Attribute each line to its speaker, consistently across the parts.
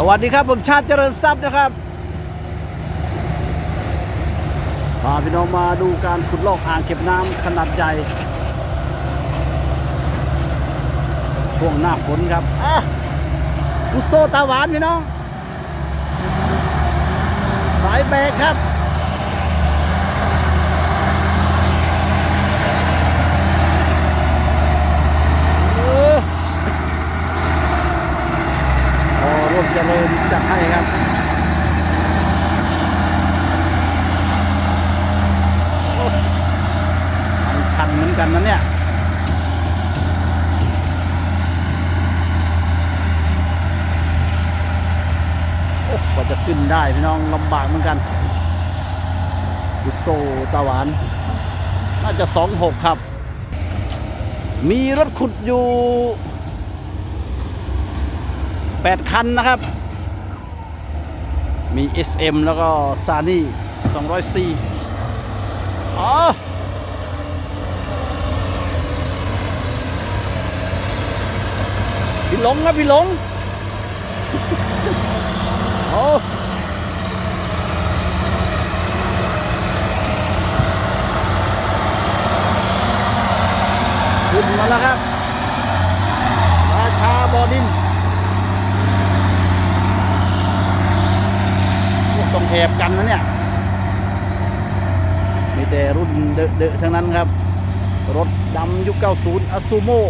Speaker 1: สวัสดีครับ ผมชาติเจริญทรัพย์นะครับพาพี่น้องมาดูการขุดลอกอ่างเก็บน้ำขนาดใหญ่ ช่วงหน้าฝนครับอะกุโซตาหวานพี่น้อง สายแบกครับ เออ พอร่วมเจริญจัดให้ครับ โอ้ทางชันเหมือน กันนะเนี่ยโอ้กว่าจะขึ้นได้พี่น้องลำบากเหมือนกันกุโซตาหวานน่าจะสองหกครับ มีรถขุดอยู่ 8 คันนะครับ มี SM แล้วก็ซานี่204อ๋อ พี่หลงครับพี่หลงโอ้ขึ้นมาแล้วครับ ราชาบอดินพวกต้องแอบกันนะเนี่ย มีแต่รุ่นเดอะๆทั้งนั้นครับ รถดำยุค 90อซูโม่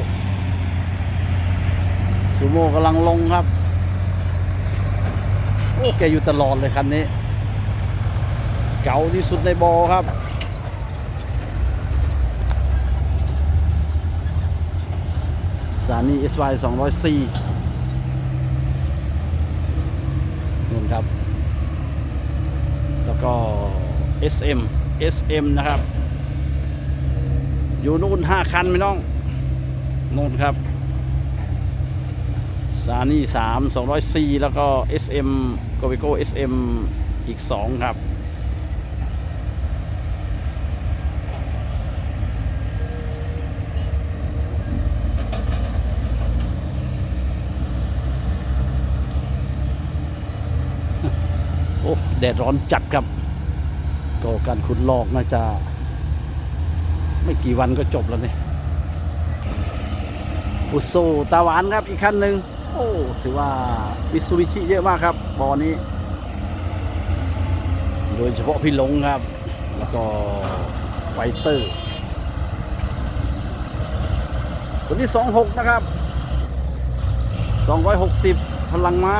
Speaker 1: ซูโม่กำลังลงครับ โอ้แกอยู่ตลอดเลยคันนี้ เก่าที่สุดในบอครับสานี SY 204นู่นครับ แล้วก็ SM SM นะครับ อยู่นู่น 5 คันไม่น้องนู่นครับ ซานี่3 204แล้วก็ SM โกวิโก้ SM อีก2ครับโอ้แดดร้อนจัดครับ ก็การขุดลอกน่าจะ ไม่กี่วันก็จบแล้วเนี่ยฟุโซตาหวานครับอีกคันหนึ่ง ถือว่ามิซูบิชิเยอะมากครับบอนี้ โดยเฉพาะพี่หลงครับ แล้วก็ไฟเตอร์ตัวที่ 26 นะครับ 260 พลังม้า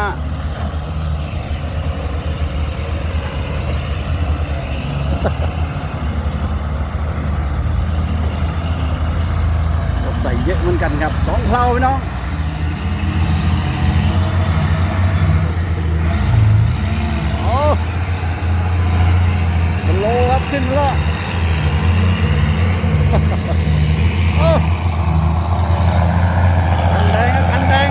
Speaker 1: ก็ใส่เยอะเหมือนกันครับสองเพลาพี่น้อง โอ้ส โลว์ครับขึ้นแล้วคันแดงครับคันแดง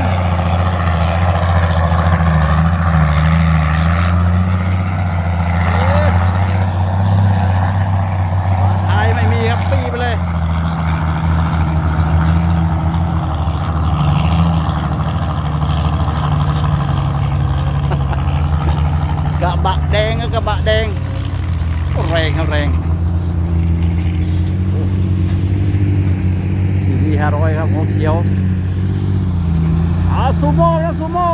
Speaker 1: เอ๊ะฝาท้ายไม่มีครับปีไปเลยกระบะแดงก็กระบะแดง แรงครับแรงสี่ห้าร้อยครับหัวเขียวอาซูโม่แล้วซูโม่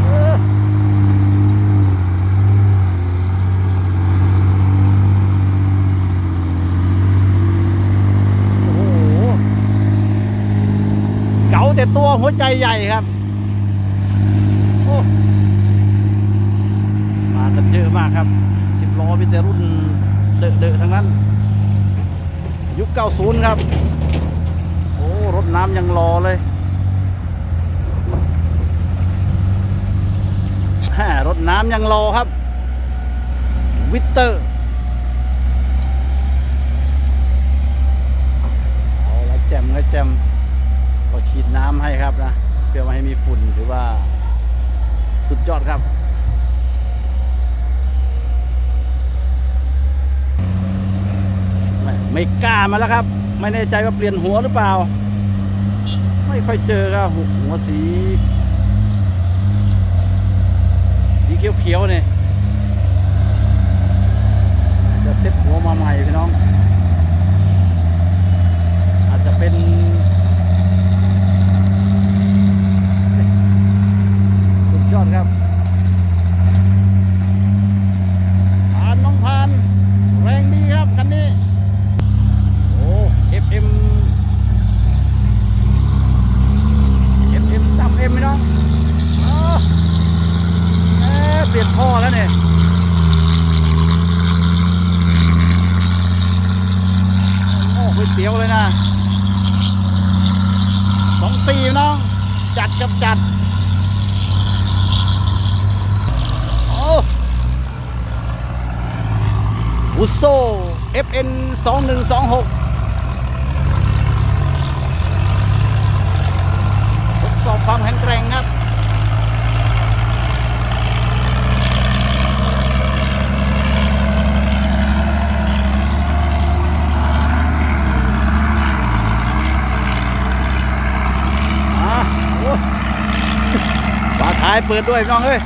Speaker 1: เออโอ้โห เก๋า แต่ตัวหัวใจใหญ่ครับมากันเยอะมากครับสิบล้อมีแต่รุ่นเดอะๆทั้งนั้น ยุค 90 ครับ โอ้รถน้ำยังรอเลยฮ่รถน้ำยังรอครับ วิตเตอร์ เอาละแจมละแจม ก็ฉีดน้ำให้ครับนะ เพื่อไม่ให้มีฝุ่นถือว่าสุดยอดครับไมไม่กล้ามาแล้วครับ ไม่แน่ใจว่าเปลี่ยนหัวหรือเปล่า ไม่ค่อยเจอครับหัวสี สีเขียวๆเนี่ยจะเซ็ตหัวมาใหม่พี่น้อง อาจจะเป็น สุดยอดครับผ่านน้องผ่าน แรงดีครับคันนี้ โอ้ FM FM สาม M พี่น้องอ๋อเอ๊ะเปลี่ยนท่อแล้วเนี่ย โอ้ก๋วยเตี๋ยวเลยนะสองสี่พี่น้อง จัดกับจัดโอ้อุโซ FN 2126ทดสอบความแข็งแกร่งครับ อะโอ้ฝายเปิดด้วยน้องเอ้ย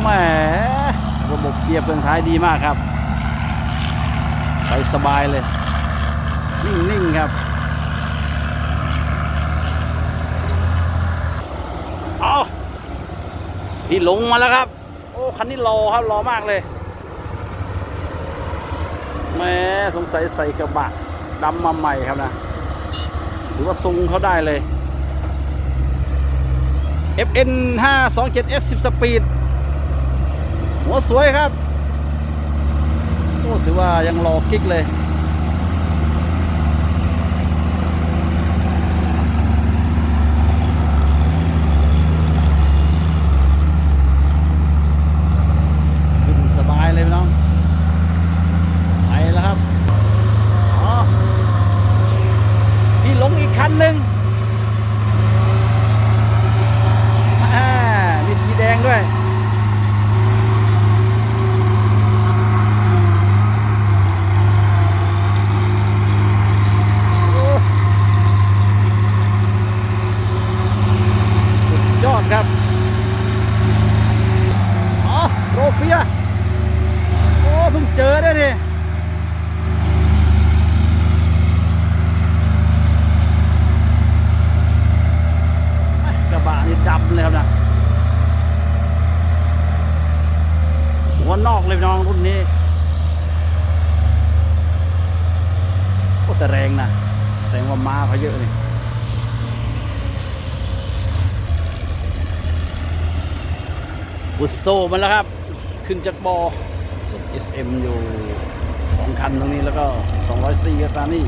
Speaker 1: แหมระบบเกียร์เฟืองท้ายดีมากครับ ไปสบายเลย นิ่งๆครับเอาพี่หลงมาแล้วครับ โอ้ คันนี้รอครับรอมากเลย แม่สงสัยใส่กระบะดำมาใหม่ครับนะหรือว่าทรงเขาได้เลย FN 527 S 10สปีดหัวสวยครับ โอ้ ถือว่ายังรอกิ๊กเลย ขึ้นสบายเลยพี่น้อง ไปแล้วครับ อ๋อ พี่หลงอีกคันหนึ่งอ่ามีสีแดงด้วย โอ้สุดยอดครับ อ๋อโรเฟีย โอ้เพิ่งเจอได้ดิกระบะนี่ดำเลยครับนะ หัวนอกเลย พี่น้องรุ่นนี้โอ้แต่แรงนะแสดงว่ามาเขาเยอะนี่ฟุตโซมันแล้วครับ ขึ้นจากบอส่วน SM อยู่สองคันตรงนี้แล้วก็204กับซานี่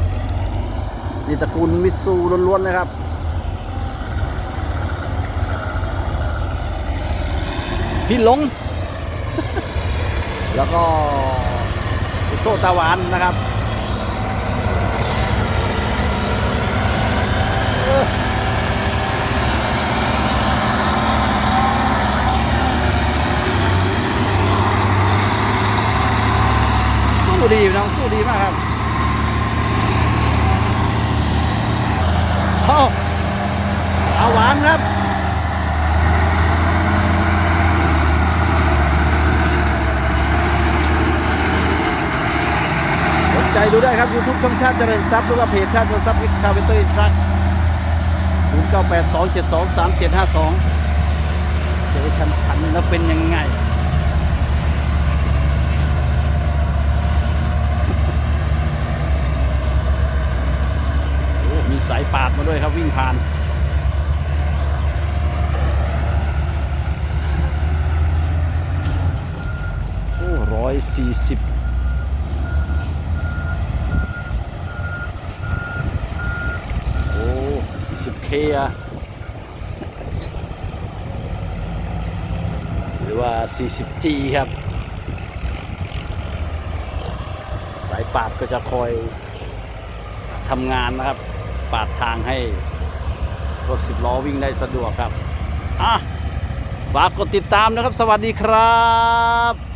Speaker 1: นี่ตระกูลมิตซูล้วนๆเลยครับพี่หลง แล้วก็โซตาหวานนะครับสู้ดีน้องสู้ดีมากครับโอ้เอาหวานครับ ใจดูได้ครับ YouTube ช่องชาติเจริญทรัพย์หรือว่าเพจชาติเจริญทรัพย์ Excavator Truck 0982723752เจอชันๆแล้วเป็นยังไงมีสายปาดมาด้วยครับวิ่งผ่านโอ้ร้อยสี่สิบโอ้สี่สิบ เคอะหรือว่า 40G ครับ สายปาดก็จะคอยทำงานนะครับ ปาดทางให้รถสิบล้อวิ่งได้สะดวกครับ อะ ฝากกดติดตามนะครับ สวัสดีครับ